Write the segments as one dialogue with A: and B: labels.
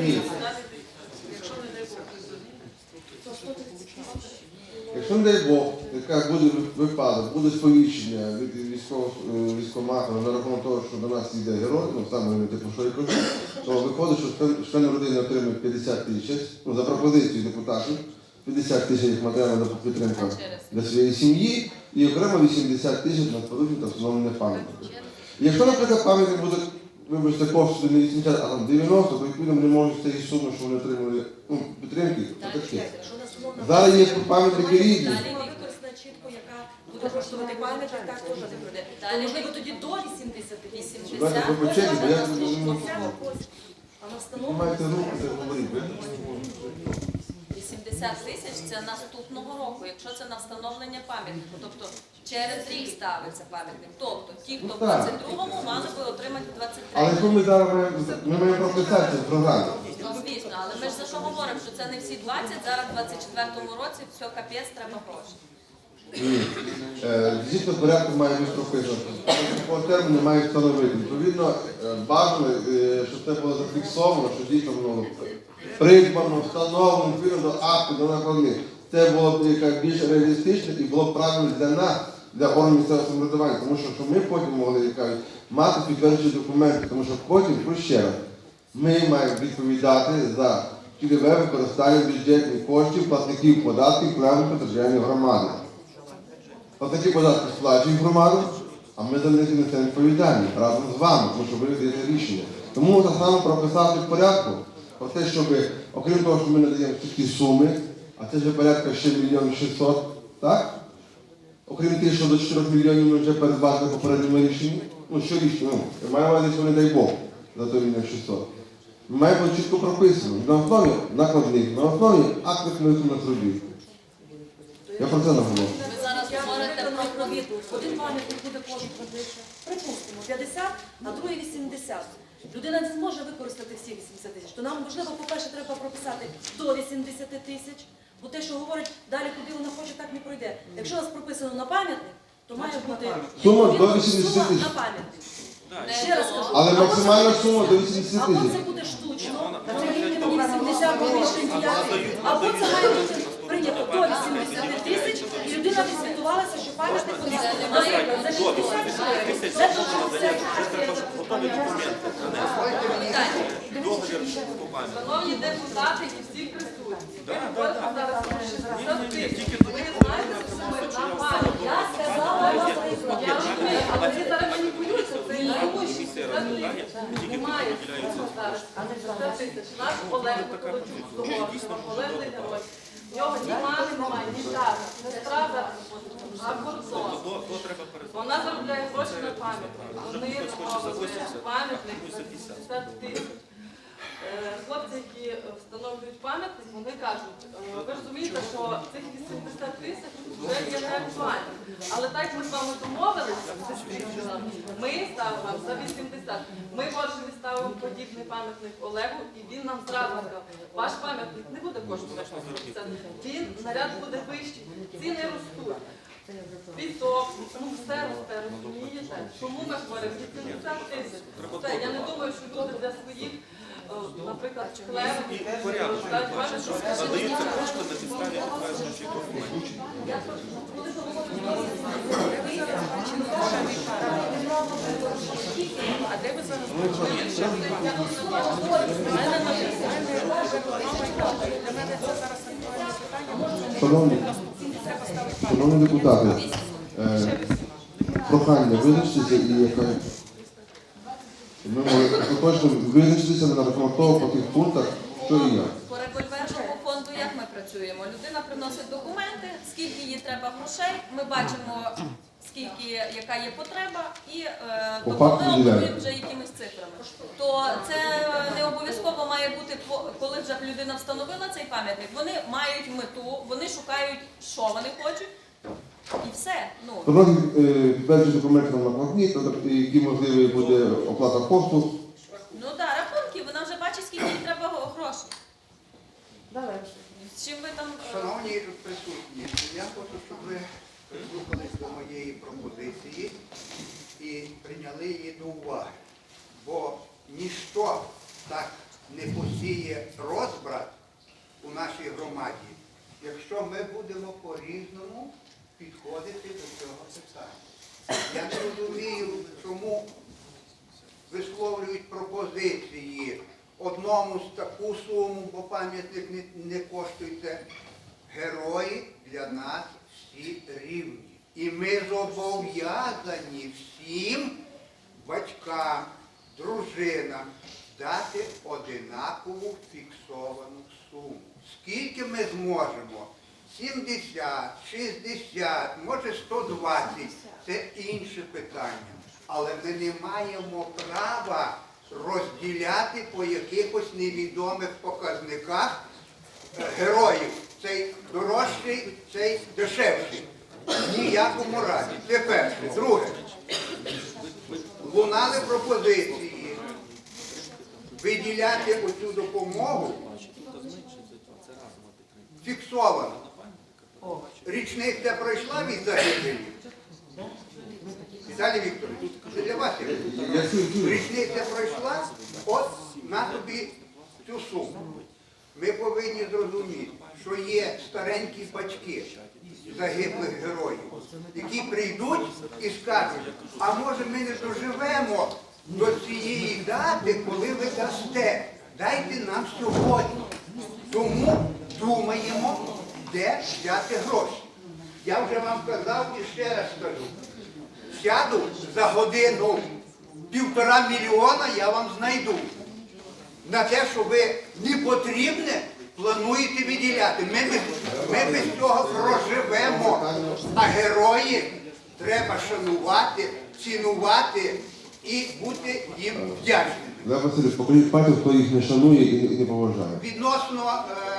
A: Ні.
B: Якщо не дай Бог,
A: не яка буде випадок, буде сповіщення від е, військкомату на рахунок того, що до нас йде герой, ну саме типу, що я кажу, то виходить, що член- член родини отримує 50 тисяч, ну за пропозицією депутатів, 50 тисяч матеріальна підтримка для своєї сім'ї і окремо 80 тисяч на спорудження та встановлення пам'ятника. Якщо, наприклад, пам'ятник буде, вибачте, коштувати не 80, а там 90, то відповідно не можуть цієї суми, що вони отримали ну, підтримки, таке. Зараз є пам'ятники
C: використана чітко, яка буде коштувати пам'ятник, так теж не. То,
D: Далі
C: можливо, тоді до 80 тисяч.
A: Давайте по черзі, бо я не розумію.
C: А на
A: Ви маєте руку, це говорити.
D: 80 тисяч це наступного року, якщо це на встановлення пам'ятнику. Тобто через рік ставиться пам'ятник. Тобто ті, хто в
A: Ну, так.
D: 22-му, мали би отримати в
A: Але
D: 23-му.
A: ми зараз ми маємо прописати в програмі.
D: Ну, звісно, але ми ж за що говоримо, що це не всі 20, зараз в 24-му році все капець, треба гроші.
A: Ні. Е, Згідно порядку має бути прописано. По терміну має встановити. Відповідно, е, бажано, е, щоб це було зафіксовано, що дійсно воно придбано, встановлено, відповідно до акту, до накладних. Це було б яка більш реалістично і було б правильно для нас, для органів місцевого самоврядування, тому що щоб ми потім могли як кажуть, мати підтверджуючі документи, тому що потім, про ще ми маємо відповідати за цільове використання бюджетних коштів платників податків певних територіальної громади. Платники податки сплачують громаду, а ми за них несемо відповідальність разом з вами, тому що ви даєте рішення. Тому так само прописати в порядку про те, щоб, окрім того, що ми надаємо такі суми, а це вже порядка ще мільйон 600, так? Окрім тих, що до 4 мільйонів ми вже передбачили попередньому рішенні, ну що рішення, ну, маю увазі, що не дай Бог, за той мільйон 600. Ми маємо чітко прописано на основі накладних, на основі актів виконаних робіт. Я про це наголошую.
C: Один пам'ятник буде коштувати, припустимо, 50, а другий 80. Людина не зможе використати всі 80 тисяч. То нам можливо, по-перше, треба прописати до 80 тисяч, бо те, що говорить, далі куди вона хоче, так не пройде. Якщо у вас прописано на пам'ятник, то має бути
A: Сума до 80
C: сума
A: тисяч.
C: на пам'ятник. Ще раз кажу.
A: Але
C: або це
A: максимальна
C: буде-
A: сума до 80
C: Або
A: тисяч.
C: це буде штучно, це мені 80 тисяч, або це має бути прийнято до 80 тисяч, і людина відсвятувалася, що пам'ятник вона
D: немає
C: за 60 гривень. Це до 60
E: Готові документи договір.
B: Шановні депутати і всі присутні, ви говорите зараз 60. Ви знаєте, що ми на пам'ять.
C: Я сказала вам
B: Я розумію, але ви зараз маніпулюєте, це не тому, що 60 тисяч. Немає зараз. 60 тисяч. Наш Олег Миколайчук з Догорського, полеглий герой. В нього ні мами немає, ні тата. Сестра за кордон.
E: То, то треба
B: Вона заробляє гроші на пам'ятник. Вони пам'ятник за 50 тисяч. Е, Хлопці, які е, встановлюють пам'ятник, вони кажуть, е, ви розумієте, що цих 80 тисяч вже є неактуально. Але так ми з вами домовилися, ми ставимо вам за 80. Ми Воршеві ставимо подібний пам'ятник Олегу, і він нам зразу сказав, ваш пам'ятник не буде коштувати 80. Він наряд буде вищий, ціни ростуть. Пісок, ну все росте, розумієте? Чому ми говоримо 80 тисяч? Все, я не думаю, що люди для своїх, наприклад, хлеб,
E: порядок.
B: дають пам'ятник, що
E: Надаються кошти на підставі підтверджуючих документів.
B: А де ви зараз?
A: Шановні, шановні депутати, е, прохання визначитися і яка ми точно визначитися на того по тих пунктах, що і як.
D: По револьверному фонду як ми працюємо? Людина приносить документи, скільки їй треба грошей, ми бачимо, скільки, яка є потреба, і е,
A: По факту
D: ми оперуємо вже якимись цифрами. То це не обов'язково має бути, коли вже людина встановила цей пам'ятник. Вони мають мету, вони шукають, що вони хочуть, все. Ну,
A: е, підтверджені документи на накладні, які можливі буде оплата послуг.
D: ну да, рахунки, вона вже бачить, скільки їй треба грошей. З чим ви там. е,
F: Шановні присутні, я хочу, щоб ви прислухались до моєї пропозиції і прийняли її до уваги. Бо ніщо так не посіє розбрат у нашій громаді, якщо ми будемо по-різному підходити до цього питання. Я не розумію, чому висловлюють пропозиції одному з таку суму, бо пам'ятник не, не коштує це. Герої для нас всі рівні. І ми зобов'язані всім батькам, дружинам дати одинакову фіксовану суму. Скільки ми зможемо? 70, 60, може 120 це інше питання. Але ми не маємо права розділяти по якихось невідомих показниках е, героїв. Цей дорожчий, цей дешевший. Ніякому разі. Це перше. Друге. Лунали пропозиції виділяти оцю допомогу фіксовано. Річниця пройшла від загибелі. Віталій Вікторович, це для вас. Річниця пройшла, от на тобі цю суму. Ми повинні зрозуміти, що є старенькі батьки загиблих героїв, які прийдуть і скажуть, а може ми не доживемо до цієї дати, коли ви дасте. Дайте нам сьогодні. Тому думаємо, де взяти гроші. Я вже вам казав і ще раз скажу. Сяду за годину півтора мільйона я вам знайду. На те, що ви непотрібне плануєте виділяти. Ми, ми без цього проживемо. А герої треба шанувати, цінувати і бути їм вдячними.
A: Лев Васильович, покажіть пальцем, хто їх не шанує і не, і не поважає.
F: Відносно,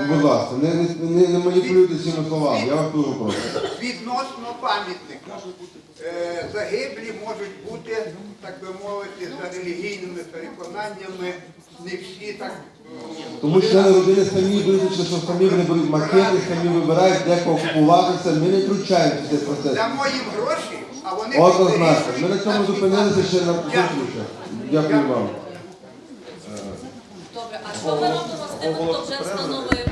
A: Ну, будь ласка, не, не, не, не маніпулюйте цими словами, я вас дуже прошу.
F: відносно пам'ятника. Е, загиблі можуть бути, так би мовити, за релігійними переконаннями. Не всі так. е,
A: Тому що члени родини самі визначили, що самі вони беруть макети, самі вибирають, де кого купуватися, ми не втручаємося в цей процес.
F: Дамо їм гроші, а вони
A: Однозначно, ми на цьому зупинилися ще на
F: Дякую.
A: Дякую вам.
D: Що ми робимо з тими, хто вже встановив?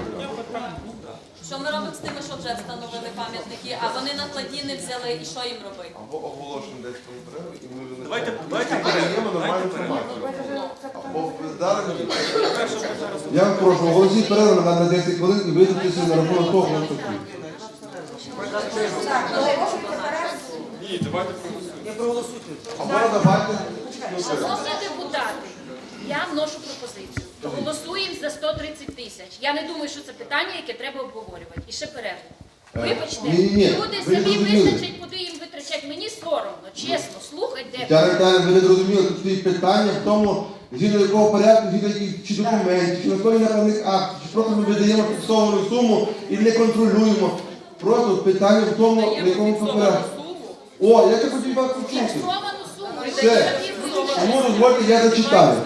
D: Що ми робимо з тими, що вже встановили пам'ятники, а вони накладні не взяли, і що їм робити?
A: Або оголошуємо десь про перерву, і ми вже
E: Давайте, давайте
A: передаємо нормальну інформацію. Або бездарні. Я вас прошу, оголосіть перерву на на 10 хвилин і визначитися на рахунок того, хто хотів.
E: Ні, давайте проголосуємо.
A: Або давайте.
G: Шановні депутати, я вношу пропозицію. Голосуємо за 130 тисяч. Я не думаю, що це питання, яке треба обговорювати. І ще перерву. Вибачте,
A: Е, ні-ні-ні,
G: люди
A: ви
G: самі
A: зрозуміли.
G: визначать, куди їм витрачати. Мені соромно, чесно, слухать де.
A: Віталіївна, ви не зрозуміли, тут стоїть питання в тому, згідно якого порядку, згідно яких чи документів, чи на наказних актів, чи просто ми видаємо фіксовану суму і не контролюємо. Просто питання в тому, на якому порядку. О, я так хотів вас почути.
G: Фіксовану суму.
A: Все. Тому дозвольте, я зачитаю.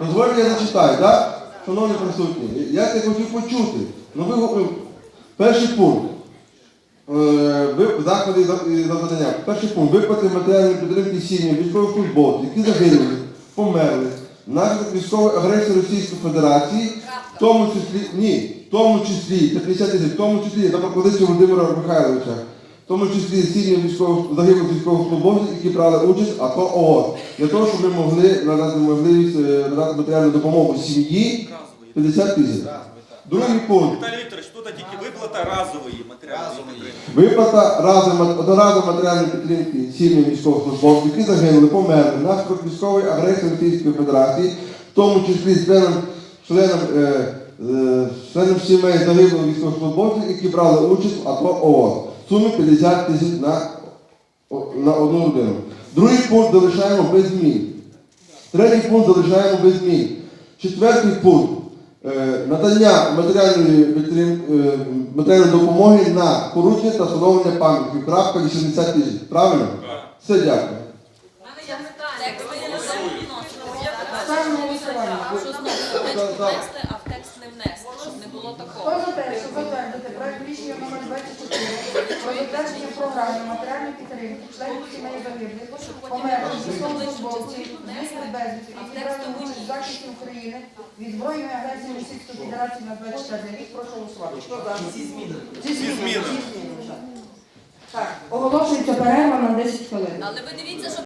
A: Дозвольте, я зачитаю, так? Шановні присутні, я це хотів почути. Ну ви перший пункт. Е, заходи за завдання. Перший пункт. Виплати матеріальної підтримки сім'ям військовослужбовців, які загинули, померли внаслідок військової агресії Російської Федерації, в тому числі, ні, в тому числі, це 50 тисяч, в тому числі за пропозицію Володимира Михайловича, в тому числі сім'ям військових загиблих військовослужбовців, які брали участь, а то ООС, для того, щоб ми могли надати можливість е, надати матеріальну допомогу сім'ї 50 тисяч. Другий пункт.
E: Віталій Вікторович, тут тільки виплата разової матеріальної підтримки.
A: Виплата разом одноразової матеріальної підтримки сім'ям військовослужбовців, які загинули, померли внаслідок військової агресії Російської Федерації, в тому числі членам, членам, е, е, членам сімей загиблих військовослужбовців, які брали участь в АТО ООС. В сумі 50 тисяч на, на одну людину. Другий пункт залишаємо без змін. Третій пункт залишаємо без змін. Четвертий пункт. Е, надання матеріальної, е, матеріальної допомоги на поручення та встановлення пам'ятників. Крапка 80 тисяч. Правильно? Все, дякую.
D: Внесли, а в текст не внесли, щоб не було такого.
C: Хто за те, щоб затвердити проект
H: рішення номер 24 про затвердження програми матеріальної підтримки членів сімей загиблих, померлих військовослужбовців, зниклих безліч і відправлених захисту України від збройної агресії Російської Федерації на 24 рік. Прошу голосувати. Хто зміни. Зі зміни. Так, оголошується перерва на 10 хвилин.
D: Але ви дивіться, що